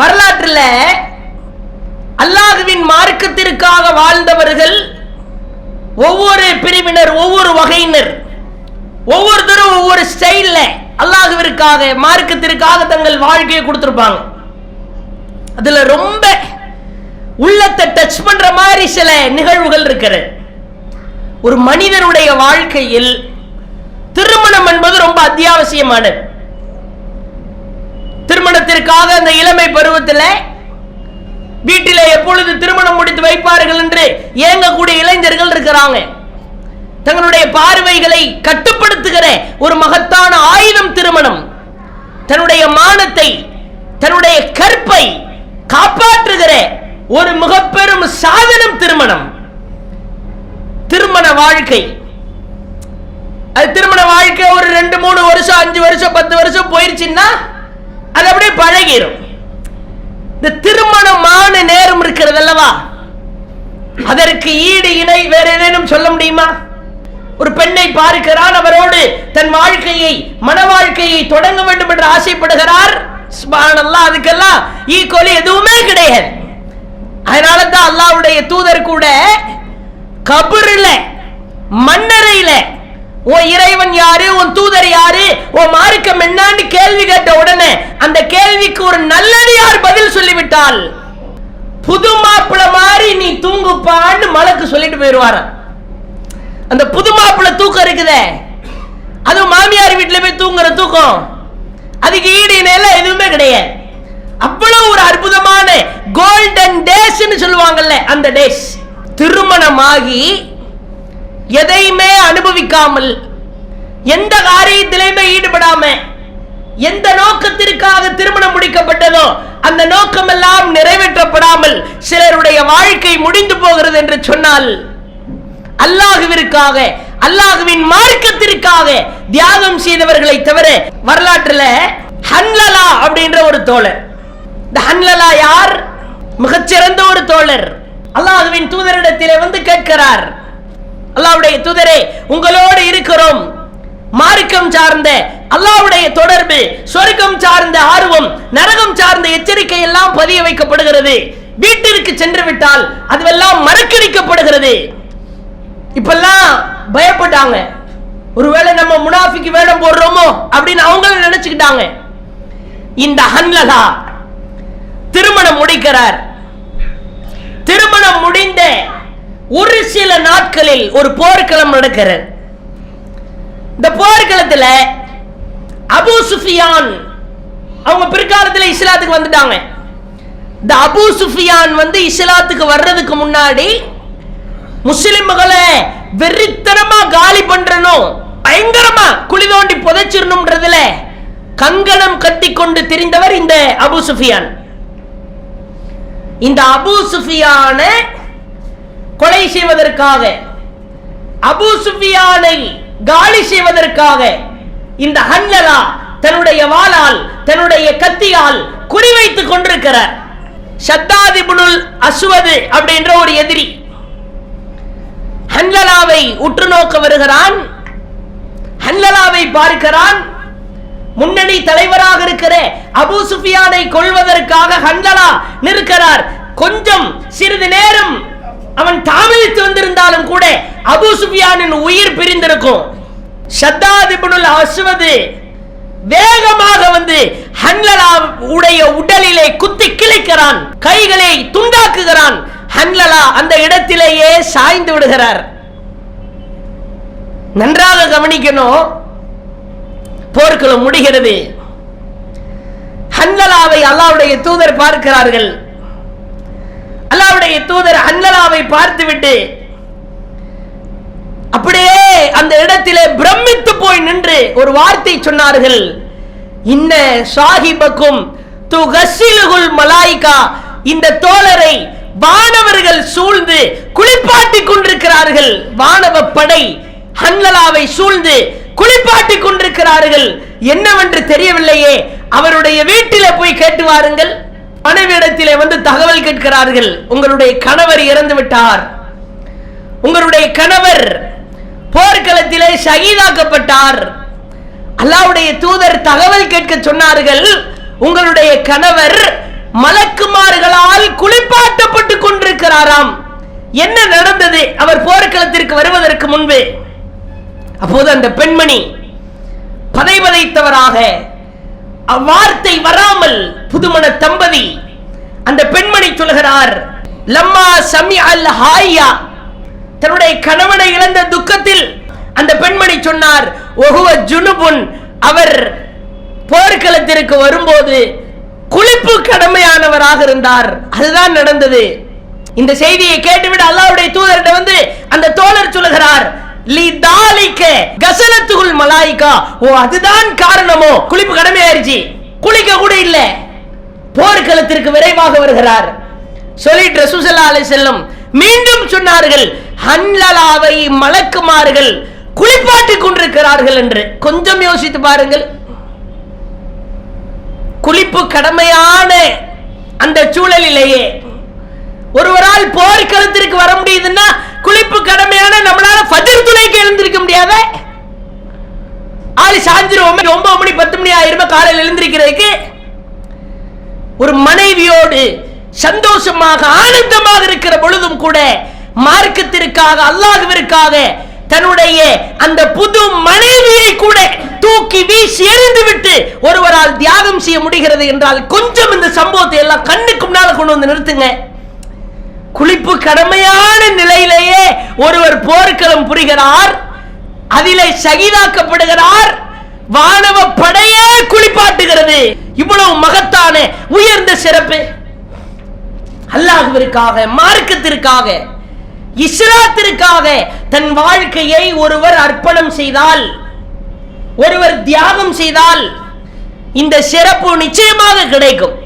வரலாற்றுல அல்லாஹுவின் மார்க்கத்திற்காக வாழ்ந்தவர்கள் ஒவ்வொரு பிரிவினர் ஒவ்வொரு வகையினர் ஒவ்வொருத்தரும் ஒவ்வொரு ஸ்டைலில் அல்லாஹுவிற்காக மார்க்கத்திற்காக தங்கள் வாழ்க்கையை கொடுத்துருப்பாங்க. அதுல ரொம்ப உள்ளத்தை டச் பண்ற மாதிரி சில நிகழ்வுகள் இருக்கிறது. ஒரு மனிதனுடைய வாழ்க்கையில் திருமணம் என்பது ரொம்ப அத்தியாவசியமானது. திருமணத்திற்காக அந்த இளமை பருவத்தில் வீட்டிலே எப்பொழுது திருமணம் முடித்து வைப்பார்கள் என்று இயங்கக்கூடிய இளைஞர்கள் இருக்கிறாங்க. தங்களுடைய பார்வைகளை கட்டுப்படுத்துகிற ஒரு மகத்தான ஆயுதம் திருமணம். தன்னுடைய மானத்தை தன்னுடைய கற்பை காப்பாற்றுகிற ஒரு மிகப்பெரும் சாதனம் திருமணம். திருமண வாழ்க்கை. அது திருமண வாழ்க்கை ஒரு ரெண்டு மூணு வருஷம் அஞ்சு வருஷம் பத்து வருஷம் போயிருச்சுன்னா அது அப்படியே பழகிரும். இந்த திருமணமான நேரம் இருக்கிறது அல்லவா? அதற்கு ஈடு இணை வேற ஏதேனும் சொல்ல முடியுமா? ஒரு பெண்ணை பார்க்கிறான் அவரோடு தன் வாழ்க்கையை மன வாழ்க்கையை தொடங்க வேண்டும் என்று ஆசைப்படுகிறார். சுப்ஹானல்லாஹ் அதுக்கெல்லாம் ஈக்குவலி எதுவுமே கிடையாது. அதனால தான் அல்லாஹ்வுடைய தூதர் கூட கபுரில் மன்னரையில உன் இறைவன் யாரு? உன் தூதர் யாரு? உன் மார்க்கம் என்னான்னு கேள்வி கேட்ட உடனே அந்த கேள்விக்கு ஒரு நல்லடியார் பதில் சொல்லிவிட்டால் புது மாப்பிள்ள மாதிரி நீ தூங்குப்பான்னு மலக்கு சொல்லிட்டு போயிடுவாராம் அந்த புது மாப்பிள்ள தூக்கம் இருக்குதே. அது மாமியார் வீட்டில் போய் தூங்குற தூக்கம். அதுக்கு ஈடு இணையெல்லாம் எதுவுமே கிடையாது. அவ்வளவு ஒரு அற்புதமான கோல்டன் டேஸ்ன்னு சொல்லுவாங்கல்ல அந்த டேஸ் திருமணமாகி எதையுமே அனுபவிக்காமல் எந்த காரியத்திலையுமே ஈடுபடாம எந்த நோக்கத்திற்காக திருமணம் முடிக்கப்பட்டதோ அந்த நோக்கம் எல்லாம் நிறைவேற்றப்படாமல் சிலருடைய வாழ்க்கை முடிந்து போகிறது என்று சொன்னால் அல்லாஹுவிற்காக அல்லாஹுவின் மார்க்கத்திற்காக தியாகம் செய்தவர்களை தவிர வரலாற்றுல ஹன்லலா அப்படின்ற ஒரு தோழர். இந்த ஹன்லலா யார்? மிகச்சிறந்த ஒரு தோழர். அல்லாஹுவின் தூதரிடத்திலே வந்து கேட்கிறார். அல்லாவுடைய தூதரே உங்களோடு இருக்கிறோம். மார்க்கம் சார்ந்த அல்லாவுடைய தொடர்பு சொர்க்கம் சார்ந்த ஆர்வம் நரகம் சார்ந்த எச்சரிக்கை எல்லாம் பதிய வைக்கப்படுகிறது. வீட்டிற்கு சென்று விட்டால் அதுவெல்லாம் மறக்கடிக்கப்படுகிறது. இப்பெல்லாம் பயப்பட்டாங்க. ஒருவேளை நம்ம முனாஃபிக்கு வேடம் போடுறோமோ அப்படின்னு அவங்களும் நினைச்சுக்கிட்டாங்க. இந்த ஹன்லலா திருமணம் முடிக்கிறார். திருமணம் முடிந்த ஒரு சில நாட்களில் ஒரு போர்க்களம் நடக்கிறது. இந்த போர்க்களத்துல அபு சுஃபியான் அவங்க பிற்காலத்துல இஸ்லாத்துக்கு வந்துட்டாங்க. இந்த அபு சுஃபியான் வந்து இஸ்லாத்துக்கு வர்றதுக்கு முன்னாடி முஸ்லிம்களை வெறித்தனமா காலி பண்றணும் பயங்கரமா குழி தோண்டி புதைச்சிடணும்ன்றதுல கங்கணம் கட்டி கொண்டு திரிந்தவர் இந்த அபு சுஃபியான். இந்த அபு சுஃபியான கொலை செய்வதற்காக அபு சுஃபியானை காலி செய்வதற்காக இந்த ஹன்லலா தன்னுடைய வாளால் தன்னுடைய கத்தியால் குறிவைத்துக் கொண்டிருக்கிறார். சத்தாதிபுனுல் அசுவது அப்படின்ற ஒரு எதிரி ஹன்லலாவை உற்று நோக்க வருகிறான் ஹன்லலாவை பார்க்கிறான். முன்னணி தலைவராக இருக்கிற அபு சுஃபியானை கொள்வதற்காக ஹன்லலா நிற்கிறார். கொஞ்சம் சிறிது நேரம் அவன் தாமதித்து வந்திருந்தாலும் கூட அபு சுஃபியானின் உயிர் பிரிந்திருக்கும். ஷத்தாதிபுனுல் அஸ்வது வேகமாக வந்து ஹன்லலா உடைய உடலிலே குத்தி கிழிக்கிறான் கைகளை துண்டாக்குகிறான். ஹன்லலா அந்த இடத்திலேயே சாய்ந்து விடுகிறார். நன்றாக கவனிக்கணும். போர்க்களம் முடிகிறது. ஹன்லலாவை அல்லாவுடைய தூதர் பார்க்கிறார்கள். அல்லாவுடைய தூதர் ஹன்லலாவை பார்த்துவிட்டு அப்படியே அந்த இடத்திலே பிரமித்து போய் நின்று ஒரு வார்த்தை சொன்னார்கள். இன்ன சாஹிபக்கும் துகசிலுகுல் மலாய்கா. இந்த தோழரை வானவர்கள் சூழ்ந்து குளிப்பாட்டி கொண்டிருக்கிறார்கள். வானவ படை ஹன்லலாவை சூழ்ந்து குளிப்பாட்டி கொண்டிருக்கிறார்கள். என்னவென்று தெரியவில்லையே. அவருடைய வீட்டில போய் கேட்டு வாருங்கள். மனைவியிடத்திலே வந்து தகவல் கேட்கிறார்கள். உங்களுடைய கணவர் இறந்து விட்டார். உங்களுடைய கணவர் போர்க்களத்திலே ஷஹீதாக்கப்பட்டார். அல்லாவுடைய தூதர் தகவல் கேட்க சொன்னார்கள் உங்களுடைய கணவர் மலக்குமார்களால் குளிப்பாட்டப்பட்டு கொண்டிருக்கிறாராம். என்ன நடந்தது? அவர் போர்க்களத்திற்கு வருவதற்கு முன்பு. அப்போது அந்த பெண்மணி பதைபதைத்தவராக அவ்வார்த்தை வராமல் புதுமண தம்பதி அந்த பெண்மணி சொல்கிறார் லம்மா சமி அல் ஹாயா தன்னுடைய கணவனை இழந்த துக்கத்தில் அந்த பெண்மணி சொன்னார் ஒகுவ ஜுனுபுன். அவர் போர்க்களத்திற்கு வரும்போது குளிப்பு கடமையானவராக இருந்தார். அதுதான் நடந்தது. இந்த செய்தியை கேட்டுவிட அல்லாவுடைய தூதர்கிட்ட வந்து அந்த தோழர் சொல்லுகிறார் லி தாலிக்க கசலத்துகுல் ஓ அதுதான் காரணமோ? குளிப்பு கடமையாயிருச்சு. குளிக்க கூட இல்ல. போர்க்களத்திற்கு விரைவாக வருகிறார். சொல்லிட்டு ரசூசல்லா அலை செல்லும் மீண்டும் சொன்னார்கள் ஹன்லலாவை மலக்குமார்கள் குளிப்பாட்டி கொண்டிருக்கிறார்கள் என்று. கொஞ்சம் யோசித்து பாருங்கள். குளிப்பு கடமையான அந்த சூழலிலேயே ஒருவரால் போர்க்களத்திற்கு வர முடியுதுன்னா குளிப்பு கடமையான நம்மளால சாஞ்சிருவோமே ஒன்பது மணி பத்து மணி ஆயிரம் காலையில் எழுந்திருக்கிறதுக்கு ஒரு மனைவியோடு சந்தோஷமாக ஆனந்தமாக இருக்கிற பொழுதும் கூட மார்க்கத்திற்காக அல்லாதவருக்காக தன்னுடைய அந்த புது மனைவியை கூட தூக்கி வீசி எறிந்து விட்டு ஒருவரால் தியாகம் செய்ய முடிகிறது என்றால் கொஞ்சம் இந்த சம்பவத்தை எல்லாம் கண்ணுக்கு முன்னால கொண்டு வந்து நிறுத்துங்க. குளிப்பு கடமையான நிலையிலேயே ஒருவர் போர்க்களம் புரிகிறார் அதிலே சகிதாக்கப்படுகிறார் வானவ படையே குளிப்பாட்டுகிறது. இவ்வளவு மகத்தான உயர்ந்த சிறப்பு. அல்லாஹுவிற்காக மார்க்கத்திற்காக இஸ்லாத்திற்காக தன் வாழ்க்கையை ஒருவர் அர்ப்பணம் செய்தால் ஒருவர் தியாகம் செய்தால் இந்த சிறப்பு நிச்சயமாக கிடைக்கும்.